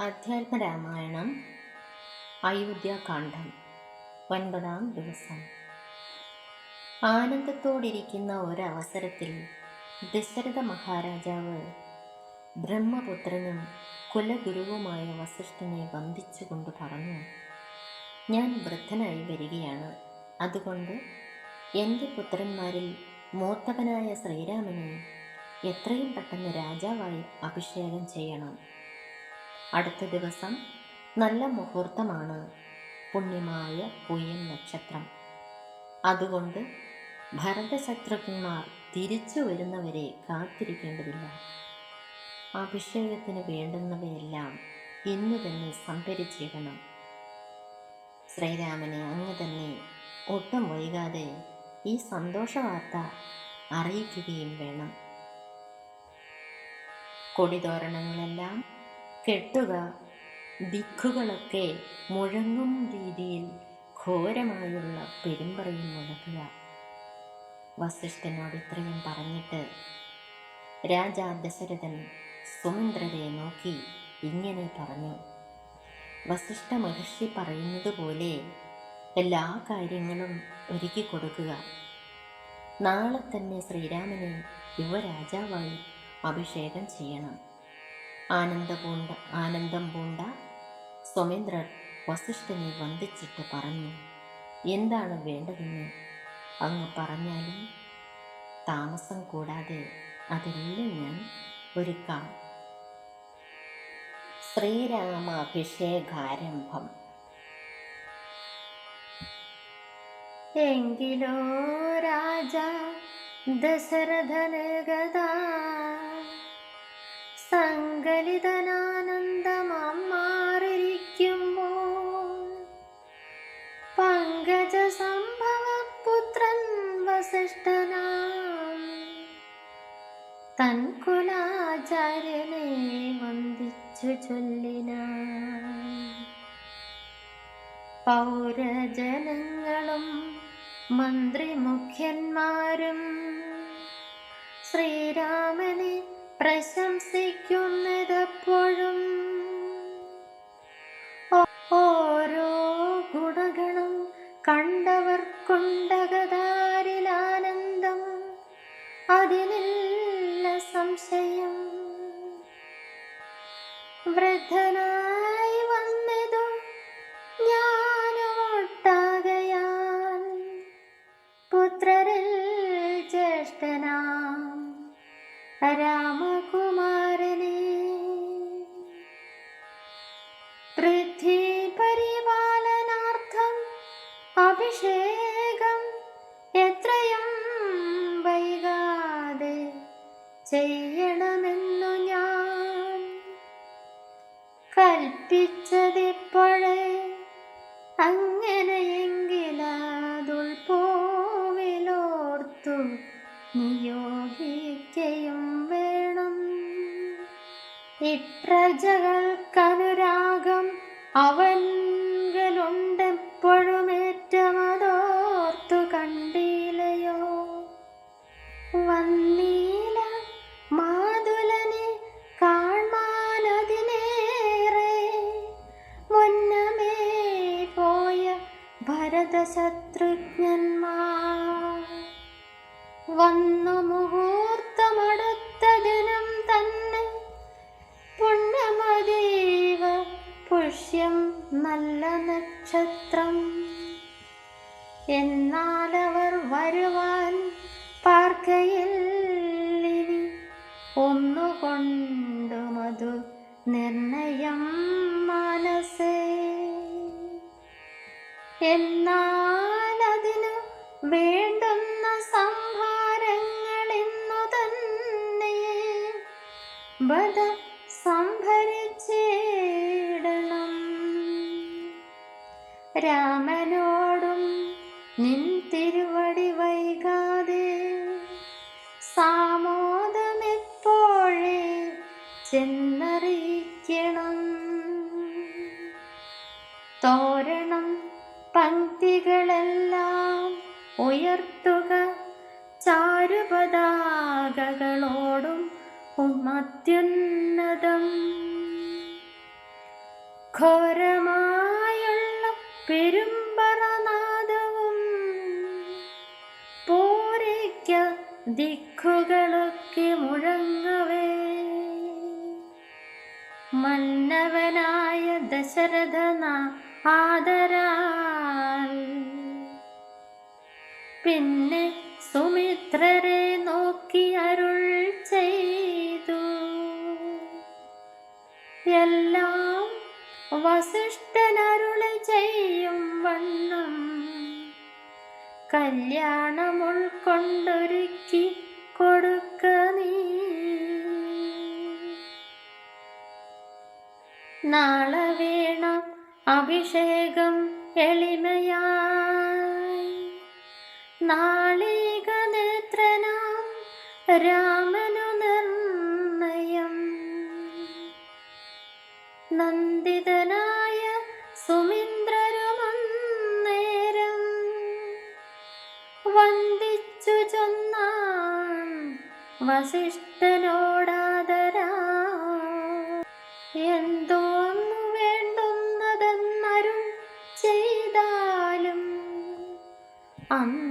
അധ്യാത്മരാമായണം അയോധ്യാകാന്ഡം ഒൻപതാം ദിവസം. ആനന്ദത്തോടിരിക്കുന്ന ഒരവസരത്തിൽ ദശരഥ മഹാരാജാവ് ബ്രഹ്മപുത്രനും കുലഗുരുവുമായ വസിഷ്ഠനെ വന്ദിച്ചുകൊണ്ട് പറഞ്ഞു ഞാൻ വൃദ്ധനായി വരികയാണ്. അതുകൊണ്ട് എന്റെ പുത്രന്മാരിൽ മൂത്തവനായ ശ്രീരാമനെ എത്രയും പെട്ടെന്ന് രാജാവായി അഭിഷേകം ചെയ്യണം. അടുത്ത ദിവസം നല്ല മുഹൂർത്തമാണ്. പുണ്യമായ പുയൻ നക്ഷത്രം. അതുകൊണ്ട് ഭരതശത്രുഘ്നന്മാർ തിരിച്ചു വരുന്നവരെ കാത്തിരിക്കേണ്ടതില്ല. അഭിഷേകത്തിന് വേണ്ടുന്നവയെല്ലാം ഇന്നു തന്നെ സംഭരിച്ചിടണം ശ്രീരാമനെ അങ്ങ് തന്നെ ഒട്ടും വൈകാതെ ഈ സന്തോഷ വാർത്ത അറിയിക്കുകയും വേണം. കൊടിതോരണങ്ങളെല്ലാം കെട്ടുക. ദിക്കുകളൊക്കെ മുഴങ്ങും രീതിയിൽ ഘോരമായുള്ള പെരുമ്പറയും മുഴക്കുക. വസിഷ്ഠനോട് ഇത്രയും പറഞ്ഞിട്ട് രാജാ ദശരഥൻ സുമന്ത്രരെ നോക്കി ഇങ്ങനെ പറഞ്ഞു. വസിഷ്ഠ മഹർഷി പറയുന്നത് പോലെ എല്ലാ കാര്യങ്ങളും ഒരുക്കി കൊടുക്കുക. നാളെ തന്നെ ശ്രീരാമനെ യുവരാജാവായി അഭിഷേകം ചെയ്യണം. ആനന്ദ പൂണ്ട ആനന്ദം പൂണ്ട സ്വമേന്ദ്രർ വസിഷ്ഠനെ വന്ദിച്ചിട്ട് പറഞ്ഞു എന്താണ് വേണ്ടതെന്ന് അങ്ങ് പറഞ്ഞാലും താമസം കൂടാതെ അതെല്ലാം ഞാൻ ഒരുക്കാം. ശ്രീരാമാഭിഷേകാരംഭം. എങ്കിലോ രാജ ദശരഥന് ഗതാ സങ്കലിതനാനന്ദമാം മാറിയിരിക്കുമ്പോൾ പങ്കജ സംഭവ പുത്രൻ വസിഷ്ഠനാം തൻ കുലാചാര്യനെ വന്ദിച്ചു ചൊല്ലിന. പൗരജനങ്ങളും മന്ത്രിമുഖ്യന്മാരും ശ്രീരാമനെ പ്രശംസിക്കുന്നതെപ്പോഴും ഓരോ ഗുണഗണം കണ്ടവർക്കുണ്ടകതാരിലാനന്ദം. അതിനില്ല സംശയം. വൃദ്ധനായി വന്നതു ഞാനോട്ടാകയാൽ പുത്രരിൽ ജ്യേഷ്ഠനാം. രാമകുമാരനെ പൃഥ്വി പരിപാലനാർത്ഥം അഭിഷേകം എത്രയും വൈകാതെ ചെയ്യണമെന്നു ഞാൻ കൽപ്പിച്ചതിപ്പോഴേ അങ്ങനെയെങ്കിലതുൾപോവിലോർത്തു നിയോഗിക്കയും വേണം. ഇപ്രജകൾക്കനുരാഗം ഭരതശത്രുഘ്നന്മാർ വന്നു മുഹൂർത്തമടുത്ത ദിനം തന്നെ പുണ്യമതീവ പുഷ്യം നല്ല നക്ഷത്രം എന്നാലവർ വരുവാൻ പാർക്കയിൽ ഒന്നുകൊണ്ടുമതു നിർണയം മനസ്സേ എന്നാലതിനു ബദ സംഭരിച്ചേടണം. രാമനോടും നിൻ തിരുവടി വൈകാതെ സാമോദമെപ്പോഴേ ചെന്നറിയിക്കണം. തോരണം പങ്ക്തികളെല്ലാം ഉയർത്തുക ചാരുപതാകകളോടും മത്യുന്നതം ഘോരമായുള്ള പെരുമ്പറനാദവും പോരയ്ക്ക ദിക്കുകളൊക്കെ മുഴങ്ങവേ. മന്നവനായ ദശരഥന ആദരാൽ പിന്നെ സുമിത്രരെ നോക്കി അരുൾ ചെയ്തു എല്ലാം വസിഷ്ഠനരുളി ചെയ്യും വണ്ണം. കല്യാണം ഉൾക്കൊണ്ടൊരുക്കി കൊടുക്ക നീ. നാളെ വേണം അഭിഷേകം എളിമയായി. നാളിക നേത്രനാം രാമനു നന്ദിതനായ സുമിന്ദ്രരുമന്നേരം വന്ദിച്ചു ചൊന്നാൻ വസിഷ്ഠനോടാദരാ. എന്തോ വേണ്ടുന്നതെന്നരുൾ ചെയ്താലും അന്തരമെന്നിയെ